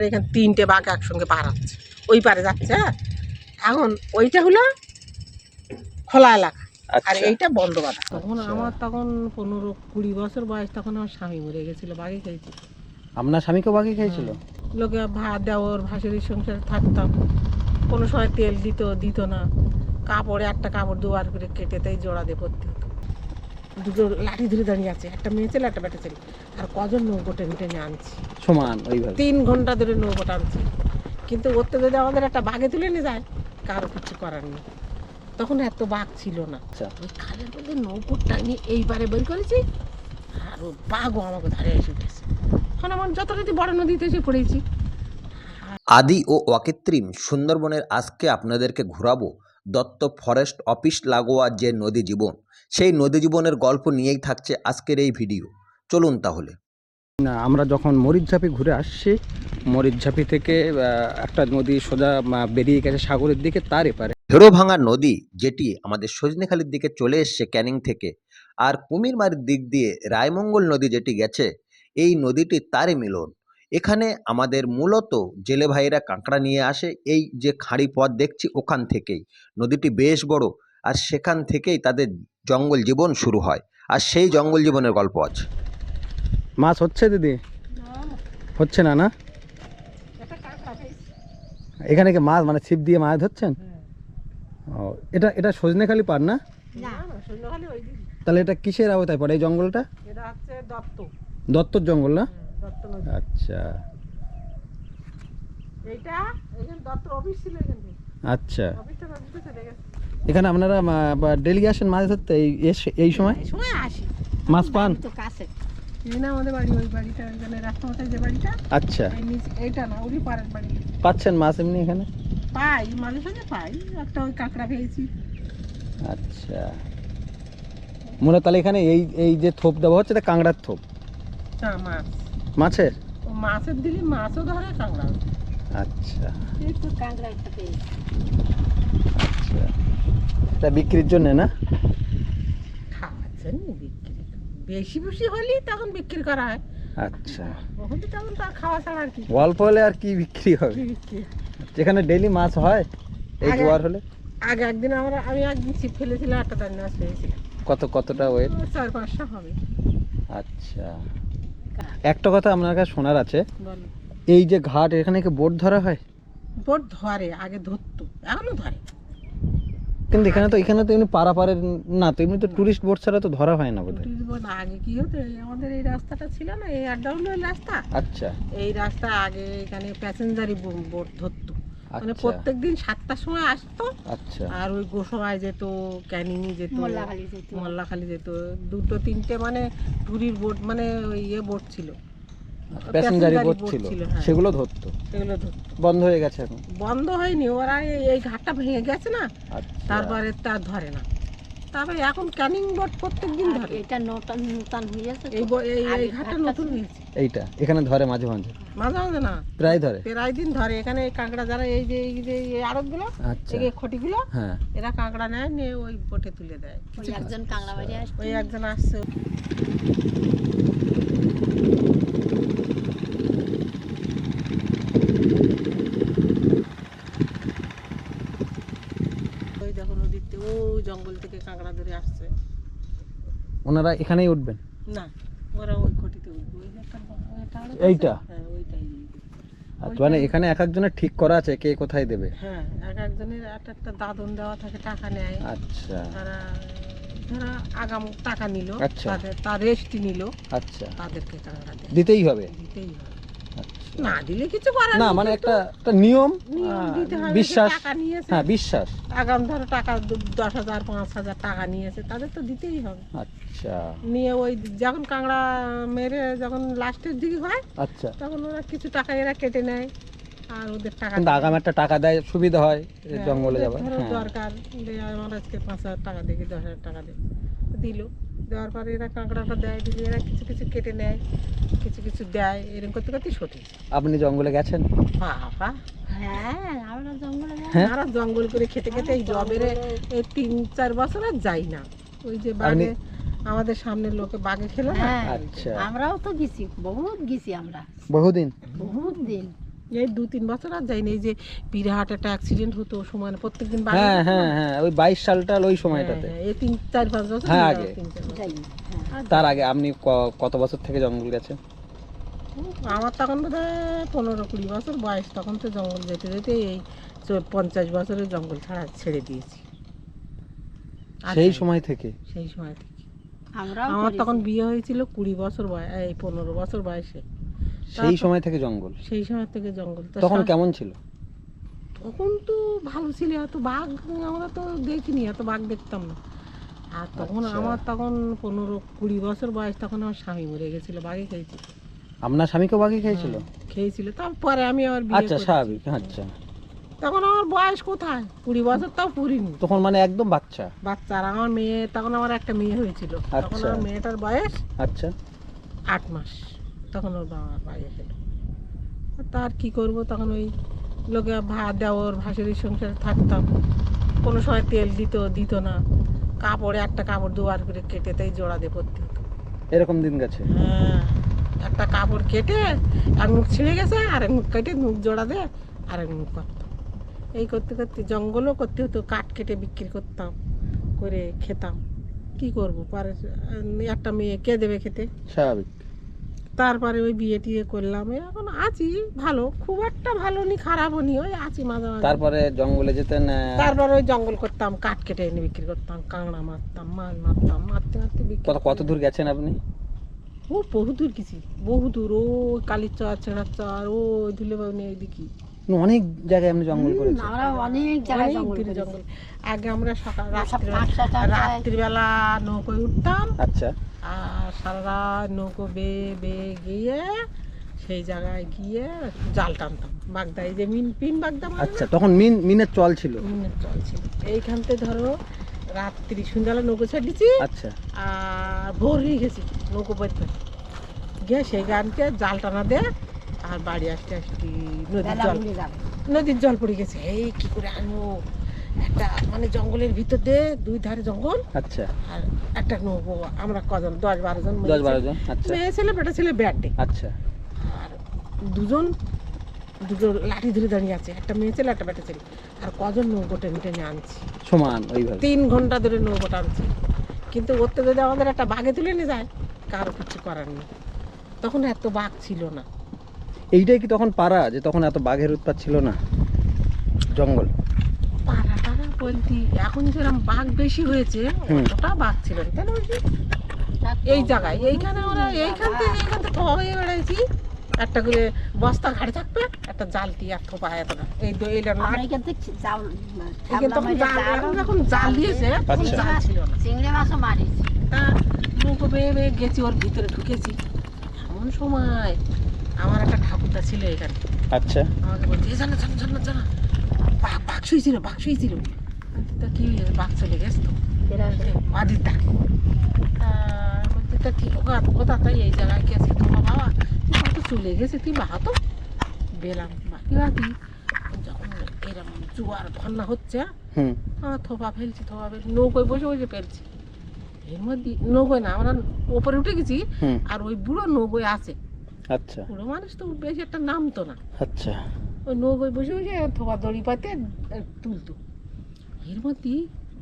এখানে তিনটে বাঘ একসঙ্গে পার হচ্ছে ওই পারে যাচ্ছে হ্যাঁ? এখন ওইটা হলো খোলা এলাকা। আর আচ্ছা। এইটা বন্ধ বাধা। তখন আচ্ছা। আমার তখন পনেরো কুড়ি বছর বয়স তখন আমার স্বামী মরে গেছিল বাঘে খেয়েছি আপনার স্বামীকে বাকি খেয়েছিল? লোকে ভাত দেওয়ার ভাসুরির সংসারে থাকতাম। কোনো সময় তেল দিত দিত না। কাপড়ে একটা কাপড় দুবার করে কেটে তাই জোড়া দিয়ে পড়তে হতো। দুটো লাঠি ধরে দাঁড়িয়ে আছে একটা মেয়ে ছেলে একটা বেটা ছেলে। আর কজন নৌকো টেনে টেনে আনছি? সমান ওইভাবে। তিন ঘণ্টা ধরে নৌকো টানছি। কিন্তু ওতে যদি আমাদের একটা বাঘে তুলে নিয়ে যায় কারও কিছু করার নেই। তখন এত বাঘ ছিল না। আচ্ছা। ওই খালের মধ্যে নৌকো টানি এইবারে বের করেছি আর ও বাঘও আমাকে ধারে এসে উঠেছে। এখন আমার যথারীতি বড় নদীতে এসে পড়েছি। আদি ও অকৃত্রিম সুন্দরবনের আজকে আপনাদেরকে ঘোরাবো দত্ত ফরেস্ট অফিস লাগোয়া যে নদী জীবন। সেই নদী জীবনের গল্প নিয়েই থাকছে আজকের এই ভিডিও। চলুন তাহলে। না আমরা যখন মরিচঝাপি ঘুরে আসছি মরিচঝাপি থেকে একটা নদী সোজা বেরিয়ে গেছে সাগরের দিকে তার এপারে। হেরোভাঙা নদী যেটি আমাদের সজনেখালির দিকে চলে এসছে ক্যানিং থেকে আর কুমিরমারির দিক দিয়ে রায়মঙ্গল নদী যেটি গেছে এই নদীটি তারই মিলন। এখানে আমাদের মূলত জেলে ভাইয়েরা কাঁকড়া নিয়ে আসে এই যে খাঁড়ি পথ দেখছি ওখান থেকেই। নদীটি বেশ বড় আর সেখান থেকেই তাদের জঙ্গল জীবন শুরু হয়। আর সেই জঙ্গল জীবনের গল্প আছে মাছ হচ্ছে দিদি? হচ্ছে না না? এখানে কি মাছ মানে ছিপ দিয়ে মাছ ধরছেন? ও এটা এটা সজনেখালি পার না? না না সৈন্যখালি ওই দিকে। তাহলে এটা কিসের আওতায় পড়ে এই জঙ্গলটা? এটা হচ্ছে দত্ত। দত্তর জঙ্গল না? আচ্ছা। এইটা এখানে দত্ত অফিস ছিল এখানে আচ্ছা। এখানে আপনারা ডেলি আসেন মাছ ধরতে এই এস- এই সময়? এই সময় আসি। মাছ পান? তো কাছে। এই না আমাদের বাড়ি ওই বাড়িটা ওইখানে রাস্তামাথায় যে বাড়িটা আচ্ছা। এই নিচ এইটা না ওরই পাড়ের বাড়ি। পাচ্ছেন মাছ এমনি এখানে? পাই মাঝে পাই একটা ওই কাঁকড়া পেয়েছি আচ্ছা। মনে হয় তাহলে এখানে এই এই যে থোপ দেওয়া হচ্ছে এটা কাঁকড়ার থোপ। না মাছ। মাছের? ও মাছের দিলে মাছও ধরে কাঁকড়া আচ্ছা। এই তো কাঁকড়া একটা পেয়েছি। আচ্ছা। এটা বিক্রির জন্য না? খাওয়ার জন্য বিক্রি। বেশি বেশি হলেই তখন বিক্রি করা হয়। আচ্ছা। ওখানে তখন তার খাওয়া ছাড়া আর কি। অল্প হলে আর কি বিক্রি হবে? যেখানে ডেলি মাছ হয় এই জোয়ার হলে? আগে একদিন আমরা আমি একদিন ছিপ ফেলেছিলাম একটা তার মাছ পেয়েছিলাম কত কতটা ওয়েট চার পাঁচশো হবে। আচ্ছা। একটা কথা আপনার কাছে শোনার আছে। এই যে ঘাট এখানে কি বোট ধরা হয়? বোট ধরে আগে ধরতো এখনও ধরে। কিন্তু এখানে তো এখানে তো এমনি পারাপারের না তো এমনি তো টুরিস্ট বোট ছাড়া তো ধরা হয় না বোধহয়। টুরিস্ট বোট আগে কি হতো এই আমাদের এই রাস্তাটা ছিল না এই আড্ডাউনের রাস্তা? আচ্ছা। এই রাস্তা আগে এখানে প্যাসেঞ্জারি বোট ধরতো। মানে আচ্ছা। প্রত্যেক দিন সাতটার সময় আসতো আচ্ছা। আর ওই গোসবায় যেত ক্যানিংয়ে যেত মোল্লাখালি যেত। দুটো তিনটে মানে টুরির বোট মানে ওই ইয়ে বোট ছিল। প্যাসেঞ্জারি বোট ছিল হ্যাঁ। সেগুলো ধরতো। সেগুলো ধরতো। বন্ধ হয়ে গেছে এখন। বন্ধ হয়নি ওরা এই- ঘাটটা ভেঙে গেছে না আচ্ছা। তারপরে তার ধরে না। তারপরে এখন ক্যানিং বোট প্রত্যেক দিন ধরে। এটা নতুন নতুন হয়েছে এই এই এই ঘাটটা নতুন হয়েছে। এইটা এখানে ধরে মাঝে মাঝে। মাঝে মাঝে না। প্রায় ধরে। প্রায় দিন ধরে। এখানে এই কাঁকড়া যারা এই যে এই যে এই আড়তগুলো আচ্ছা। এই যে খটিগুলো হ্যাঁ। এরা কাঁকড়া নেয় নিয়ে ওই বোটে তুলে দেয়। ওই একজন কাঁকড়া বাড়ি আসছে। ওই একজন আসছে ওই দেখো নদীতে ও জঙ্গল থেকে কাঁকড়া ধরে আসছে ওনারা এখানেই উঠবেন? না ওরা ওই খটিতে উঠবে। এইটা? হ্যাঁ ওইটাই। আচ্ছা মানে এখানে এক একজনের ঠিক করা আছে কে কোথায় দেবে? হ্যাঁ এক একজনের এক একটা দাদন দেওয়া থাকে টাকা নেয়। আচ্ছা। তারা আগাম টাকা নিল আচ্ছা। তার রেস্ট নিল। আচ্ছা। তাদেরকে টাকা দিতেই হবে? দিতেই হবে। না দিলে কিছু করার না মানে একটা একটা নিয়ম নিয়ম আহ, দিতে হবে যে বিশ্বাস হ্যাঁ বিশ্বাস। আগাম ধরো টাকা দশ হাজার পাঁচ হাজার টাকা নিয়েছে তাদের তো দিতেই হবে। আচ্ছা। নিয়ে ওই যখন কাঁকড়া মেরে যখন লাস্টের দিকে হয় আচ্ছা। তখন ওরা কিছু টাকা এরা কেটে নেয় আর ওদের টাকা কিন্তু আগাম একটা টাকা দেয় সুবিধা হয় হ্যাঁ, জঙ্গলে যাবার হ্যাঁ। দরকার যে আমার আজকে পাঁচ হাজার টাকা দেখি দশ হাজার টাকা দিল। দেওয়ার পরে এরা কাঁকড়াটা দেয় দিলে এরা কিছু কিছু কেটে নেয় কিছু কিছু দেয় এরকম করতে করতে সঠিক আপনি জঙ্গলে গেছেন? বাবা। হ্যাঁ আমরা জঙ্গলে হ্যাঁ? আমরা জঙ্গল করে খেতে খেতে এই জবের এই তিন চার বছর আর যাই না। ওই যে বাঘে আমাদের সামনের লোকে বাঘে খেলো না? হ্যাঁ আচ্ছা। আমরাও তো গেছি বহুত গেছি আমরা। বহুদিন? বহুত দিন। এই দু তিন বছর আর যাইনি এই যে বিরাট একটা অ্যাক্সিডেন্ট হতো সময় প্রত্যেকদিন হ্যাঁ হ্যাঁ হ্যাঁ ওই বাইশ সালটা ওই সময়টাতে। হ্যাঁ, এই তিন চার পাঁচ বছর হ্যাঁ, আগে। হ্যাঁ। তার আগে আপনি কত বছর থেকে জঙ্গল গেছেন? আমার তখন বোধ পনেরো কুড়ি বছর বয়স তখন তো জঙ্গল যেতে যেতে এই পঞ্চাশ বছরের জঙ্গল ছাড়া ছেড়ে দিয়েছি। সেই সময় থেকে? সেই সময় থেকে। আমার তখন বিয়ে হয়েছিল কুড়ি বছর বয়স এই পনেরো বছর বয়সে। সেই সময় থেকে জঙ্গল। সেই সময় থেকে জঙ্গল। তখন কেমন ছিল? তখন তো ভালো ছিল এত বাঘ আমরা তো দেখিনি এত বাঘ দেখতাম না। আর তখন আচ্ছা। আমার তখন পনেরো কুড়ি বছর বয়স তখন আমার স্বামী মরে গেছিল বাঘে খেয়েছিল। আপনার স্বামীকেও বাঘে খেয়েছিল? খেয়েছিল। তারপরে আমি আবার বিয়ে আচ্ছা স্বাভাবিক আচ্ছা। তখন আমার বয়স কোথায়? কুড়ি বছর তাও পুরিনি। তখন মানে একদম বাচ্চা? বাচ্চা। আর আমার মেয়ে তখন আমার একটা মেয়ে হয়েছিল। তখন আচ্ছা। আমার মেয়েটার বয়স আচ্ছা। আট মাস। তখন ওর বাবা বাইরে এলো। তার কি করব তখন ওই লোকে ভাত দেওয়ার ভাসুরির সংসারে থাকতাম। কোনো সময় তেল দিত দিত না। কাপড়ে একটা কাপড় দুবার করে কেটে তাই জোড়া দিয়ে পড়তে হতো। এরকম দিন গেছে? হ্যাঁ একটা কাপড় কেটে এক মুখ ছিঁড়ে গেছে আর এক মুখ কেটে মুখ জোড়া দে আর এক মুখ করতাম এই করতে করতে জঙ্গলও করতে হতো কাঠ কেটে বিক্রি করতাম করে খেতাম। কি করব? পরে একটা মেয়ে কে দেবে খেতে? স্বাভাবিক। তারপরে ওই বিয়ে টিয়ে করলাম এখন আছি ভালো খুব একটা ভালো নি খারাপও নি ওই আছি মাঝে মাঝে তারপরে জঙ্গলে যেতেন তারপরে ওই জঙ্গল করতাম কাঠ কেটে এনে বিক্রি করতাম কাঁকড়া মারতাম মাছ মারতাম মারতে মারতে বিক্রি কত কত দূর গেছেন আপনি? ও বহু দূর গেছি বহু দূর ও কালীর চর ছেঁড়ার চর ও ধুলে বাবনে ওইদিকে অনেক জায়গায় আমরা জঙ্গল করেছেন আমরা অনেক জায়গায় জঙ্গল করেছি। আগে আমরা সকাল রাত্রি রাত্রিবেলা নৌকোয় উঠতাম। আচ্ছা। আর সারা রাত নৌকো বেয়ে বেয়ে গিয়ে সেই জায়গায় গিয়ে জাল টানতাম। বাগদা এই যে মিন পিন বাগদা মানে আচ্ছা তখন মিন মিনের চল ছিল। মিনের চল ছিল। এইখান থেকে ধরো রাত্রি সন্ধ্যাবেলা নৌকো ছাড়িছি আচ্ছা। আর ভোর হয়ে গেছি নৌকো পড়তে গিয়ে সেই গানকে জাল টানা দে আর বাড়ি আসতে আসতে নদীর জল নদীর জল পড়ে গেছে। এই কি করে আনব? একটা মানে জঙ্গলের ভিতর দিয়ে দুই ধারে জঙ্গল আচ্ছা। আর একটা নৌকো। আমরা কজন? দশ বারো জন দশ বারো জন? আচ্ছা। মেয়ে ছেলে বেটা ছেলে ব্যাটে আচ্ছা। আর দুজন দুজন লাঠি ধরে দাঁড়িয়ে আছে। একটা মেয়ে ছেলে একটা বেটা ছেলে। আর কজন নৌকো টেনে টেনে আনছি? সমান ওইভাবে। তিন ঘণ্টা ধরে নৌকো টানছি। কিন্তু ওর তো যদি আমাদের একটা বাঘে তুলে নিয়ে যায় কারও কিছু করার নেই। তখন এত বাঘ ছিল না। এইটাই কি তখন পাড়া যে তখন এত বাঘের উৎপাত ছিল না? জঙ্গল। পাড়া টাড়া বলতে এখন যেরকম বাঘ বেশি হয়েছে ওটা বাঘ ছিল না। তাই না বলছি? এই জায়গায় এইখানে ওরা এইখান থেকে এইখান থেকে থোয়া হয়ে বেড়াইছি। একটা করে বস্তা ঘাড়ে থাকবে একটা জালটি আর থোপা এত না। এই এইটা না। আমরা থেকে জাল তখন এখন যখন জাল দিয়েছে আচ্ছা। জাল ছিল না। চিংড়ি মাছও মারিছি। তা নৌকো বেয়ে বেয়ে গেছি ওর ভিতরে ঢুকেছি। এমন সময় আমার একটা ঠাকুরদা ছিল এখানে। আচ্ছা। আমাকে বলছে "এ জানা জানা জানা জানা। বাঘ বাঘ শুয়েছিল বাঘ শুয়েছিল। তা কি হয়েছে? বাঘ চলে গেছে তো। আদির ডাকে তা বলছে তা ঠিক কোথা তাই এই জায়গায় গেছে তোমার বাবা? বাবা তো চলে গেছে তুই বাবা তো। বেলাম বাকি বাকি। যখন এরকম জোয়ার বন্যা হচ্ছে হুম। আমার থোপা ফেলছি থোপা ফেলছি নৌকোয় বসে বসে ফেলছি। এর মধ্যে নৌকোয় না আমরা ওপরে উঠে গেছি আর ওই বুড়ো নৌকোয় আছে। আচ্ছা বুড়ো মানুষ তো বেশি একটা নামতো না আচ্ছা ওই নৌকোয় বসে বসে থোপা দড়ি পাতে তুলতো এর মধ্যে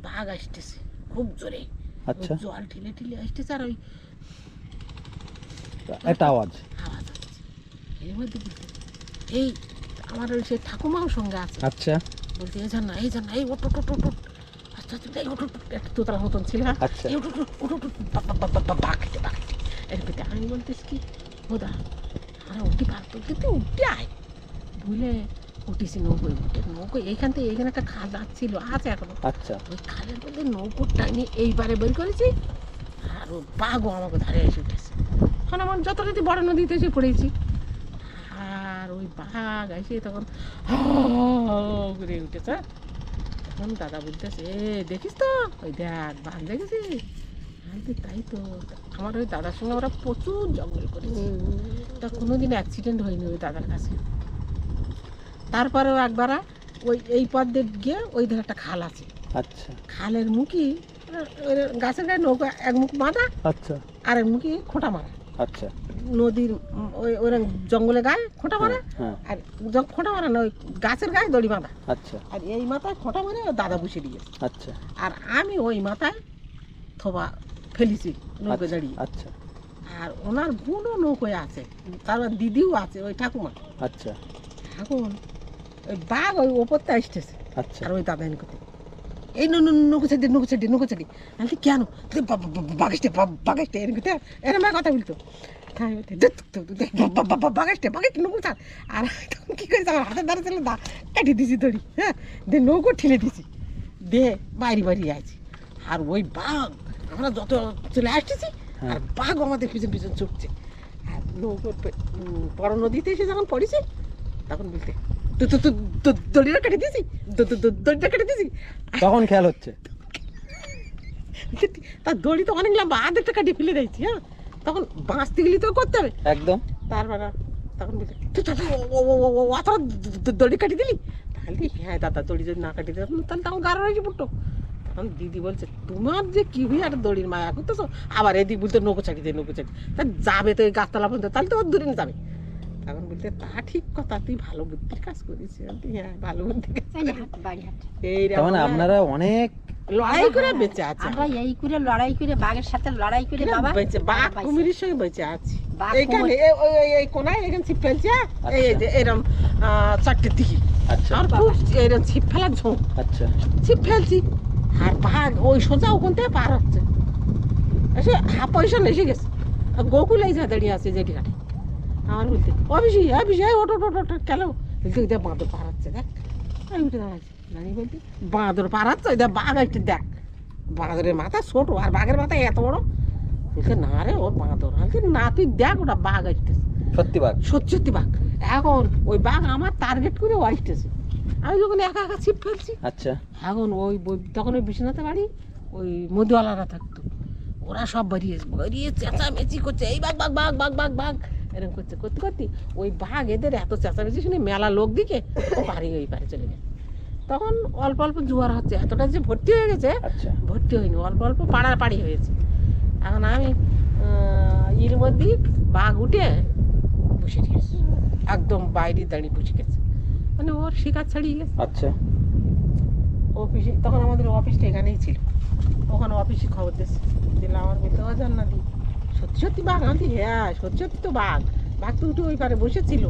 বাঘ আসতেছে খুব জোরে আচ্ছা জল ঠেলে ঠেলে আসতেছে আর ওই একটা আওয়াজ আওয়াজ এর মধ্যে এই আমার ওই সে ঠাকুমাও সঙ্গে আছে আচ্ছা বলছে এই জান এই জান না এই ওট ওট, ওট আচ্ছা আচ্ছা এই ওট একটা তোতার মতন ছিল হ্যাঁ? আচ্ছা। এই ওট ওট ওট, ওট ওট ওট, বা- বা- বা- বা- বা- বাঘেতে বাঘেতে এর ভিতরে আমি বলতেছি কি ওদা আমরা উঠি পারতো কিন্তু উঠে আয় বুঝলে উঠেছি নৌকোয় উঠে নৌকোয়। এইখান থেকে এইখানে একটা খাল ছিল আছে এখনও। আচ্ছা। ওই খালের মধ্যে নৌকো টাইনি এইবারে বের করেছি। আর ও বাঘও আমাকে ধারে এসে উঠেছে। এখন আমার যথারীতি বড় নদীতে এসে পড়েছি। আর ওই বাঘ এসে তখন করে উঠেছে। তখন দাদা বলতেছে এ দেখিস তো? ওই দেখ বাঘ দেখেছিস? আমি তাই তো। আমার ওই দাদার সঙ্গে ওরা প্রচুর জঙ্গল করেছে। তা কোনোদিন অ্যাক্সিডেন্ট হয়নি ওই দাদার কাছে। তারপরেও একবার ওই এই পথ দিয়ে গিয়ে ওই ধারে একটা খাল আছে। আচ্ছা। খালের মুখি ওই গাছের গায়ে নৌকা এক মুখ বাঁধা আচ্ছা। আর এক মুখি খোঁটা মারা। আচ্ছা। নদীর ওই ওরকম জঙ্গলে গায়ে খোঁটা মারে। হ্যাঁ আর জ- খোঁটা মারা না ওই গাছের গায়ে দড়ি বাঁধা। আচ্ছা। আর এই মাথায় খোঁটা মারে দাদা বসে দিয়ে আচ্ছা। আর আমি ওই মাথায় থোবা ফেলেছি নৌকে আচ্ছা, দাঁড়িয়ে। আচ্ছা। আর ওনার বোনও নৌকোয় আছে তারপর দিদিও আছে ওই ঠাকুমা। আচ্ছা। এখন ওই বাঘ ওই ওপরতে আসতেছে আচ্ছা। আর ওই দাদা করতে। এই নৌকো ছাড়ি নৌকো ছাড়ি নৌকো ছাড়ি আমি কেন? বাগাসটে বাগাসটে এনে করতে? এক কথা বলতো। তাই বলতে, "ধুৎ, ধুৎ, ধুৎ, বা- বা- বা- বা- বাগাসটে বাগাসটে নৌকো ছাড়। আর তখন কী করেছে আমার হাতে দাঁড়া ছিল দা কাটিয়ে দিছি দড়ি হ্যাঁ? দিয়ে নৌকো ঠেলে দিছি। দিয়ে বাইরে বাইরে আছি আর ওই বাঘ আমরা যত চলে আসতেছি আর বাঘ আমাদের পিছন পিছন ছুটছে। আর নৌকোর বড় নদীতে এসে যখন পড়েছে তখন বলতে তো তো তো তো দড়িটা কেটে দিয়েছি? দড়িটা কেটে দিয়েছি? তখন খেয়াল হচ্ছে। তার দড়ি তো অনেক লম্বা আধেকটা কাটিয়ে ফেলে দিয়েছি হ্যাঁ? তখন বাঁচতে গেলে তো করতে হবে। একদম। তারপরে তখন বলতে অত দড়ি কাটিয়ে দিলি? তাহলে হ্যাঁ দাদা দড়ি যদি না কাটিয়ে দিতাম তাহলে তখন গাড়ো হয়েছে পুট্টো। তখন দিদি বলছে তোমার যে কি হয়ে আর দড়ির মায়া করতেছো আবার এদিক বলতে নৌকো চাকি দিয়ে নৌকো চাকি। তা যাবে তো এই গাছতলা পর্যন্ত তাহলে তো ওর দূরে যাবে। তখন বলতে তা ঠিক কথা তুই ভালো বুদ্ধির কাজ করিস হ্যাঁ ভালো বুদ্ধির কাজ এই আপনারা অনেক লড়াই করে বেঁচে আছে। আমরা এই করে লড়াই করে বাঘের সাথে লড়াই করে বাবা। বেঁচে বাঘ কুমিরের সঙ্গে বেঁচে আছি। এইখানে এই- কোনায় এখানে ছিপ ফেলছে এই এই যে এরম আহ, চারটে দিকে আচ্ছা। আর খুব এরম ছিপ ফেলার ঝোঁক। আচ্ছা। ছিপ ফেলছি। আর বাঘ ওই সোজা ওখান থেকে পার হচ্ছে। এসে হাফ পয়সা এসে গেছে। আর গোকুল এই যা দাঁড়িয়ে আছে যেটি কাটে আমার বলতে অফিসি অফিসি ওটো টোটো টোটো কেন ওই দেখ বাঁদর পার হচ্ছে দেখ। আমি উঠে দাঁড়াচ্ছি দাঁড়িয়ে বলতে বাঁদর পার হচ্ছে? ওই দেখ বাঘ একটু দেখ। বাঁদরের মাথা ছোট আর বাঘের মাথা এত বড়। বলতে না রে ও বাঁদর। আমি বলছি, না তুই দেখ ওটা বাঘ আসতেছে সত্যি বাঘ? সত্যি সত্যি বাঘ। এখন ওই বাঘ আমার টার্গেট করে ও আসতেছে আমি যখন একা একা ছিপ ফেলছি আচ্ছা। এখন ওই তখন ওই বিশ্বনাথে বাড়ি ওই মধুয়ালারা থাকতো। ওরা সব বেরিয়ে বেরিয়ে চেঁচামেচি করছে এই বাঘ বাঘ বাঘ বাঘ বাঘ বাঘ। এরকম করছে করতে করতে ওই বাঘ এদের এত চেঁচামেচি শুনে মেলা লোক দিকে পারি ওই পারে চলে গেছে তখন অল্প অল্প জোয়ার হচ্ছে এতটা যে ভর্তি হয়ে গেছে আচ্ছা। ভর্তি হয়নি অল্প অল্প পাড়ার পাড়ি হয়েছে। এখন আমি এর মধ্যে বাঘ উঠে বসে গেছে একদম বাইরে দাঁড়িয়ে বসে গেছে। মানে ওর শিকার ছাড়িয়ে গেছে। আচ্ছা। অফিসে তখন আমাদের অফিসটা এখানেই ছিল। ওখানে অফিসে খবর দিয়েছে। দিলে আমার বলতে ও না দি সত্যি সত্যি বাঘ আমি হ্যাঁ সত্যি সত্যি তো বাঘ। বাঘ তো উঠে ওই পারে বসেছিল।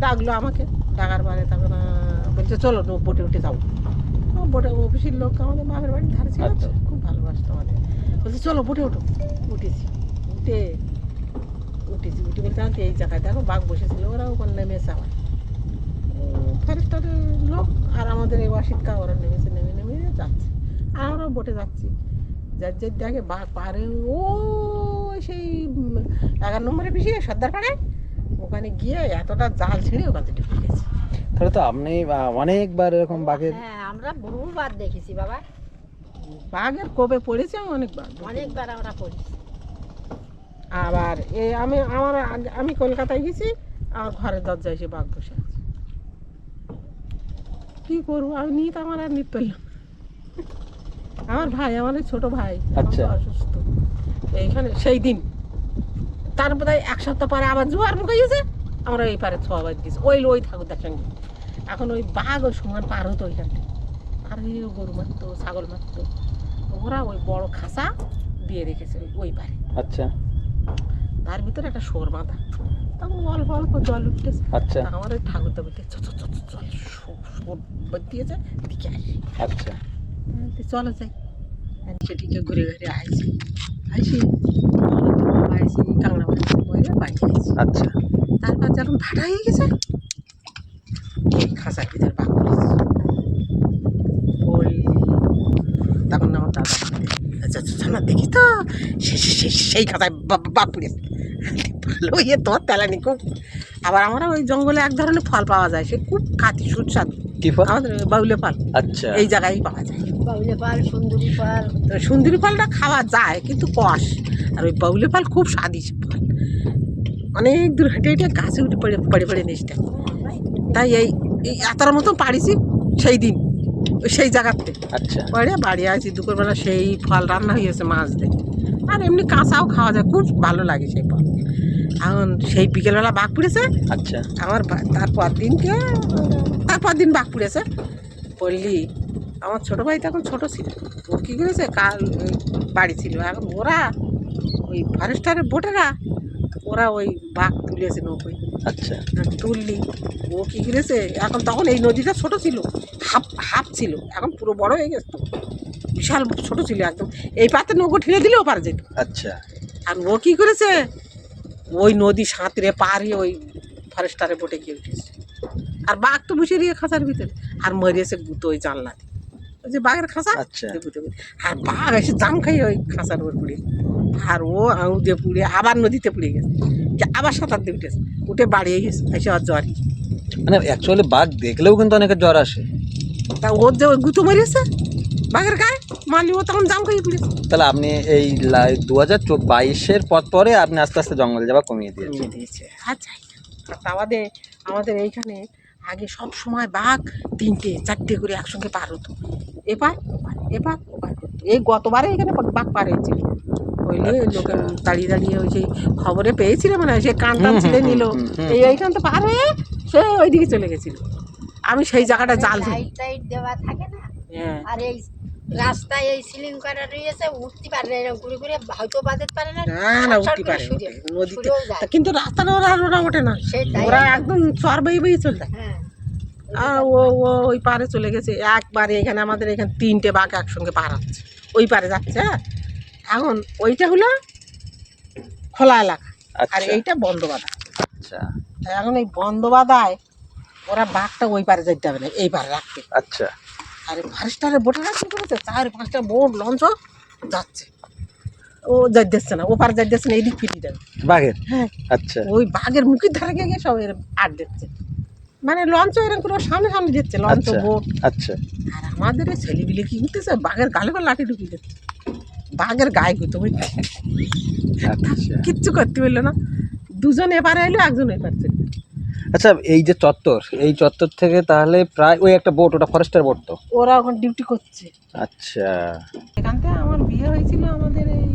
ডাকলো আমাকে। ডাকার পরে তখন বলছে চলো বোটে উঠে যাব বোটে অফিসের লোক আমাদের বাপের বাড়ির ধারে ছিল। তো, আচ্ছা। খুব ভালোবাসতো আমাদের। বলছে চলো বোটে ওঠো। উঠেছি। উঠে উঠেছি। উঠে বলতে এই জায়গায় দেখো বাঘ বসেছিল। ওরা ওখানে নেমেছে আমার। ফরেস্টারের লোক আর আমাদের এই ওয়াসিদকা ওরা নেমেছে নেমে নেমে যাচ্ছে। আর আমরাও বোটে যাচ্ছি। যার যার দেখে বাঘ পারে ও সেই এগারো নম্বরে পিছিয়ে সর্দার পাড়ায়। ওখানে গিয়ে এতটা জাল ছেড়ে ওখান ঢুকে গেছে। তাহলে তো আপনি অনেকবার এরকম বাঘের হ্যাঁ আমরা বহুবার দেখেছি বাবা। বাঘের কোপে পড়েছে আমি অনেকবার। অনেকবার আমরা পড়েছি। আবার এ আমি আমার আগে- আমি কলকাতায় গেছি আমার ঘরের দরজায় এসে বাঘ বসে আছে। কি করব? আমি নিয়ে তো আমার আর নিতে পারলাম। আমার ভাই আমার ছোট ভাই আচ্ছা। অসুস্থ। এইখানে সেই দিন। তারপরে এক সপ্তাহ পরে আবার জোয়ার মুখে গেছে আমরা এই পারে ছোয়া বাজ গেছি ওই ওই ঠাকুরদার সঙ্গে এখন ওই বাঘ ওই সমান পার হতো ওইখান। থেকে আর গরু মারতো ছাগল মারতো। ওরা ওই বড় খাসা দিয়ে রেখেছে ওই পারে। আচ্ছা। তার ভিতরে একটা শোর বাঁধা। তখন অল্প অল্প জল উঠতেছে। আচ্ছা। আমার ওই ঠাকুরদা বলতে চল শোর দিয়েছে দিকে আসি আচ্ছা। চলো যাই। সেটিকে ঘুরে ঘুরে আইছি। আইসি আইসি কাংড়া মারছি বলে বাড়ি আইছি। আচ্ছা। তারপর যখন ভাটা হয়ে গেছে এই খাঁচার ভিতরে বাঘ পড়েছে। তখন আমার দাদা আচ্ছা আচ্ছা দেখি তো সেই খাঁচায় বা- বাঘ পড়েছে। ভালো ইয়ে তোর তেলানি খুব আবার আমরা ওই জঙ্গলে এক ধরনের ফল পাওয়া যায় সে খুব খাতি সুস্বাদু। কি ফল? আমাদের বাউলে ফল। আচ্ছা। এই জায়গায় পাওয়া যায়। বাউলে পাল সুন্দরী তো সুন্দরী ফলটা খাওয়া যায় কিন্তু কষ। আর ওই বাউলে ফল খুব স্বাদিস ফল। অনেক দূর হেঁটে হেঁটে গাছে উঠে পড়ে পড়ে পড়ে নিচটা। তাই এই এই এতটার মতো পারিছি সেই দিন ওই সেই জায়গাতে। আচ্ছা। পরে বাড়ি আসি দুপুরবেলা সেই ফল রান্না হয়েছে মাছ দিয়ে। আর এমনি কাঁচাও খাওয়া যায় খুব ভালো লাগে সেই ফল এখন সেই বিকেলবেলা বাঘ পুড়েছে। আচ্ছা। আমার তারপর দিনকে তারপর দিন বাঘ পুড়েছে। বললি আমার ছোট ভাই তখন ছোট ছিল। ও কী করেছে? কাল বাড়ি ছিল। এখন ওরা ওই ফরেস্টারের বোটেরা ওরা ওই বাঘ তুলেছে নৌকোয়। আচ্ছা। তুললি। ও কী করেছে? এখন তখন এই নদীটা ছোট ছিল। হাফ হাফ ছিল। এখন পুরো বড় হয়ে গেছে। বিশাল ছোট ছিল একদম। এই পাতে নৌকো ঠেলে দিলেও পারে যেত। আচ্ছা। আর ও কী করেছে? ওই নদী সাঁতরে পারিয়ে ওই ফরেস্টারে বোটে গিয়ে উঠেছে। আর বাঘ তো বসে দিয়ে খাঁচার ভিতরে। আর মরিয়েছে গুতো ওই জানলা ওই যে বাঘের খাঁচা? আচ্ছা। আর বাঘ এসে জাম খাই ওই খাঁচার উপর পুড়ে। আর ও আঙু দিয়ে পুড়ে আবার নদীতে পুড়ে গেছে। যে আবার সাঁতার দিয়ে উঠেছে। উঠে বাড়িয়ে গেছে। এসে আর জ্বরই মানে অ্যাকচুয়ালি বাঘ দেখলেও কিন্তু অনেকের জ্বর আসে। তা ওর যে ওই গুঁতো মারিয়েছে বাঘের গায়ে? মারলি ও তখন জাম খাইয়ে পুড়েছে তাহলে আপনি এই দু হাজার বাইশের পর পরে আপনি আস্তে আস্তে জঙ্গল যাওয়া কমিয়ে দিয়েছেন। কমিয়ে দিয়েছে। আর যাই আর তা আমাদের আমাদের এইখানে আগে সব সময় বাঘ তিনটে চারটে করে একসঙ্গে পার হতো। এবার এবার ওপার এই গতবারে এখানে বাঘ পার হয়েছিল হইলে আচ্ছা। লোকে দাঁড়িয়ে দাঁড়িয়ে ওই সেই খবরে পেয়েছিল মানে সে কান টান হুম, নিল। এই এইখান তো পার হয়ে সে ওইদিকে চলে গেছিল। আমি সেই জায়গাটা জাল দেওয়া থাকে না? আর এই রাস্তায় এই সিলিং করা রয়েছে উঠতে পারে না ঘুরে ঘুরে হয়তো বাঁধতে পারে না না না উঠতে পারে নদীতে কিন্তু রাস্তাটা ওরা ওরা ওঠে না। ওরা একদম চর বই বই চলে যায়। হ্যাঁ। ও ও ওই পারে চলে গেছে। একবারে এখানে আমাদের এখানে তিনটে বাঘ একসঙ্গে পার হচ্ছে। ওই পারে যাচ্ছে হ্যাঁ। এখন ওইটা হলো খোলা এলাকা। আর আচ্ছা। এইটা বন্ধ বাধা আচ্ছা এখন এই বন্ধ বাধায় ওরা বাঘটা ওই পারে যেতে হবে না এই পারে রাখতে। আচ্ছা। আর ফারেস্টারের বোটেরা কি করেছে? চার পাঁচটা বোট লঞ্চ যাচ্ছে। ও যাইতেছে না ও পারে যাইতেছে না এইদিক ফিরিয়ে দেবে বাঘের? হ্যাঁ। আচ্ছা। ওই বাঘের মুখের ধারে গিয়ে সব এরম আট দিচ্ছে মানে লঞ্চ এরকম করে সামনে সামনে দিচ্ছে লঞ্চ আচ্ছা। বোট আচ্ছা। আর আমাদের এই ছেলেবিলে কি করতেছে? বাঘের গালে করে লাঠি ঢুকিয়ে দিচ্ছে। বাঘের গায়ে গুতো আচ্ছা। কিচ্ছু করতে পারল না। দুজন এপারে এলো একজন এপারে চলে। আচ্ছা এই যে চত্বর এই চত্বর থেকে তাহলে প্রায় ওই একটা বোট ওটা ফরেস্টার বোট তো? ওরা এখন ডিউটি করছে। আচ্ছা। এখান থেকে আমার বিয়ে হয়েছিল আমাদের এই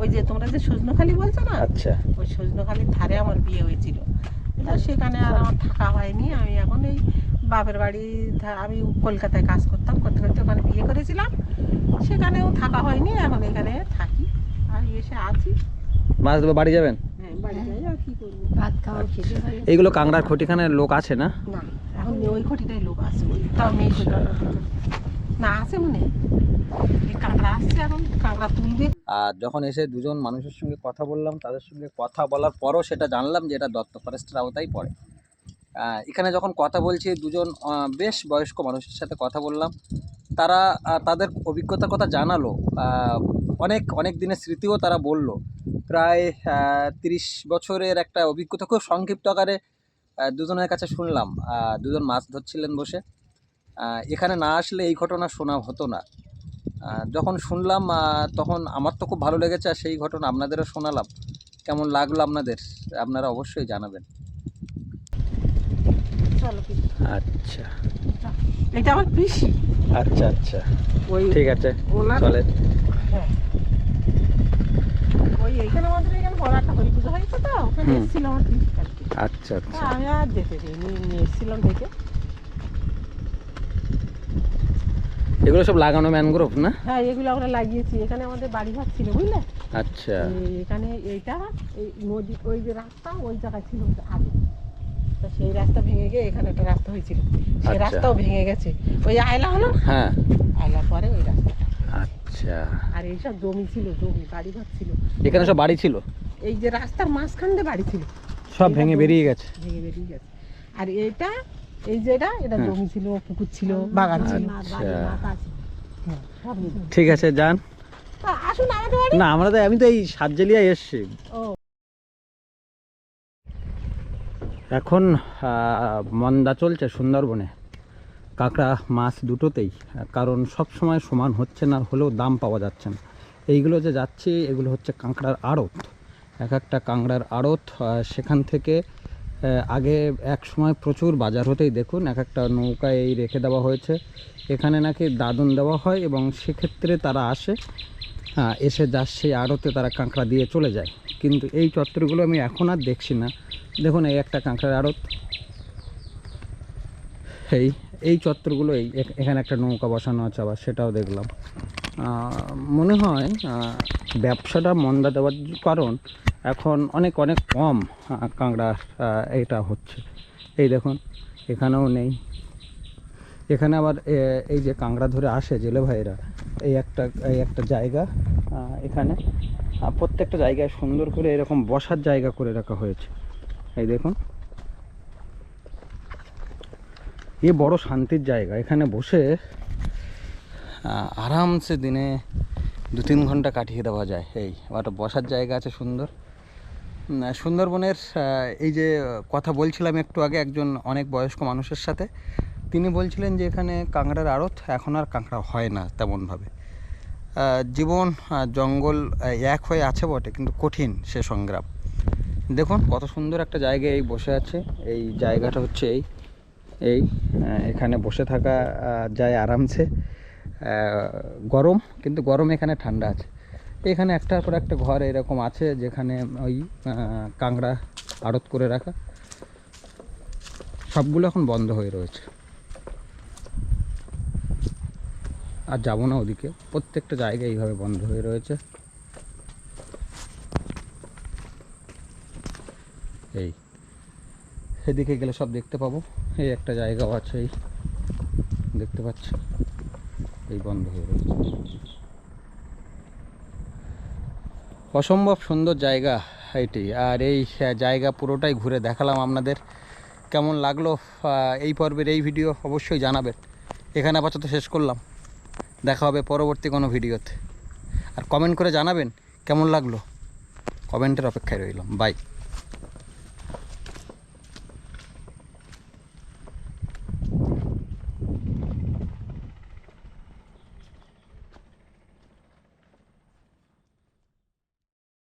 ওই যে তোমরা যে সজনখালি বলছো না? আচ্ছা। ওই সজনখালির ধারে আমার বিয়ে হয়েছিল। তা সেখানে আর আমার থাকা হয়নি। আমি এখন এই বাপের বাড়ি আমি কলকাতায় কাজ করতাম করতে করতে ওখানে বিয়ে করেছিলাম। সেখানেও থাকা হয়নি এখন এখানে থাকি। আমি এসে আছি। মাছ বাড়ি যাবেন? হ্যাঁ। ভাত খাওয়া খেতে এইগুলো কাংড়ার খটিখানের লোক আছে না? না। এখন ওই ঘটিটাই লোক আছে তাও মেয়ে না আছে মনে। আর যখন এসে দুজন মানুষের সঙ্গে কথা বললাম তাদের সঙ্গে কথা বলার পরও সেটা জানলাম যে এটা দত্ত ফরেস্টের আওতায় পড়ে। এখানে যখন কথা বলছি দুজন বেশ বয়স্ক মানুষের সাথে কথা বললাম। তারা তাদের অভিজ্ঞতার কথা জানালো। অনেক অনেক দিনের স্মৃতিও তারা বলল। প্রায় তিরিশ বছরের একটা অভিজ্ঞতা খুব সংক্ষিপ্ত আকারে দুজনের কাছে শুনলাম। দুজন মাছ ধরছিলেন বসে। এখানে না আসলে এই ঘটনা শোনা হতো না। যখন শুনলাম তখন আমার তো খুব ভালো লেগেছে আর সেই ঘটনা আপনাদেরও শোনালাম। কেমন লাগল আপনাদের? আপনারা অবশ্যই জানাবেন। আচ্ছা। এটা আমার পিসি। আচ্ছা আচ্ছা। ওই ঠিক আছে ওনার চলে হ্যাঁ। ওই এইখানে আমাদের এখানে বড় একটা হরি পুজো হয়েছে তো ওখানে এসেছিল আমার পিসি কালকে। আচ্ছা আচ্ছা। আমি আর যেতে দিই নিয়ে এসেছিলাম দেখে। এগুলো সব লাগানো ম্যানগ্রোভ না? হ্যাঁ এগুলো আমরা লাগিয়েছি এখানে আমাদের বাড়ি ঘর ছিল বুঝলে? আচ্ছা। এখানে এইটা এই নদী ওই যে রাস্তা ওই জায়গায় ছিল আগে। তো সেই রাস্তা ভেঙে গিয়ে এখানে একটা রাস্তা হয়েছিল। সেই আচ্ছা। রাস্তাও ভেঙে গেছে। ওই আয়লা হলো? হ্যাঁ। আয়লা পরে ওই রাস্তাটা। আচ্ছা। আর এইসব জমি ছিল জমি বাড়ি ঘর ছিল। এখানে সব বাড়ি ছিল? এই যে রাস্তার মাঝখান দিয়ে বাড়ি ছিল। সব ভেঙে বেরিয়ে গেছে। ভেঙে বেরিয়ে গেছে। আর এটা এই যেটা এটা হ্যাঁ। জমি ছিল পুকুর ছিল বাগান ছিল। আচ্ছা। হ্যাঁ। ঠিক আছে যান। আসুন আমাদের বাড়ি। না আমরা তো আমি তো এই সাতজেলিয়া এসছি। ও। এখন মন্দা চলছে সুন্দরবনে। কাঁকড়া মাছ দুটোতেই কারণ সব সময় সমান হচ্ছে না হলেও দাম পাওয়া যাচ্ছে না। এইগুলো যে যাচ্ছে এগুলো হচ্ছে কাঁকড়ার আড়ত। এক একটা কাঁকড়ার আড়ত সেখান থেকে আগে এক সময় প্রচুর বাজার হতেই দেখুন এক একটা নৌকায় এই রেখে দেওয়া হয়েছে। এখানে নাকি দাদন দেওয়া হয় এবং সেক্ষেত্রে তারা আসে আহ, এসে যার সেই আড়তে তারা কাঁকড়া দিয়ে চলে যায়। কিন্তু এই চত্বরগুলো আমি এখন আর দেখছি না। দেখুন এই একটা কাঁকড়ার আড়ত। এই এই চত্বরগুলো এই এখানে একটা নৌকা বসানো আছে আবার, সেটাও দেখলাম। মনে হয় ব্যবসাটা মন্দা দেওয়ার কারণ এখন অনেক অনেক কম কাঁকড়া এটা হচ্ছে। এই দেখুন, এখানেও নেই। এখানে আবার এই যে কাঁকড়া ধরে আসে জেলে ভাইরা এই একটা এই একটা জায়গা এখানে প্রত্যেকটা জায়গায় সুন্দর করে এরকম বসার জায়গা করে রাখা হয়েছে। এই দেখুন এ বড় শান্তির জায়গা। এখানে বসে আরামসে দিনে দু তিন ঘণ্টা কাটিয়ে দেওয়া যায়। এই একটা বসার জায়গা আছে সুন্দর। সুন্দরবনের এই যে কথা বলছিলাম একটু আগে একজন অনেক বয়স্ক মানুষের সাথে, তিনি বলছিলেন যে এখানে কাঁকড়ার আড়ত এখন আর কাঁকড়া হয় না তেমনভাবে। জীবন জঙ্গল এক হয়ে আছে বটে, কিন্তু কঠিন সে সংগ্রাম। দেখুন কত সুন্দর একটা জায়গায় এই বসে আছে। এই জায়গাটা হচ্ছে এই। এই এখানে বসে থাকা যায় আরামসে। গরম, কিন্তু গরম এখানে ঠান্ডা আছে। এখানে একটার পর একটা ঘর এরকম আছে যেখানে ওই কাঁকড়া আড়ত করে রাখা। সবগুলো এখন বন্ধ হয়ে রয়েছে। আর যাব না ওদিকে। প্রত্যেকটা জায়গা এইভাবে বন্ধ হয়ে রয়েছে। এই। সেদিকে গেলে সব দেখতে পাবো। এই একটা জায়গাও আছে, এই দেখতে পাচ্ছি? এই বন্ধ হয়ে রয়েছে। অসম্ভব সুন্দর জায়গা এটি, আর এই জায়গা পুরোটাই ঘুরে দেখালাম আপনাদের। কেমন লাগল এই পর্বের এই ভিডিও অবশ্যই জানাবেন। এখানে আপাতত শেষ করলাম। দেখা হবে পরবর্তী কোনো ভিডিওতে। আর কমেন্ট করে জানাবেন কেমন লাগল। কমেন্টের অপেক্ষায় রইলাম। বাই।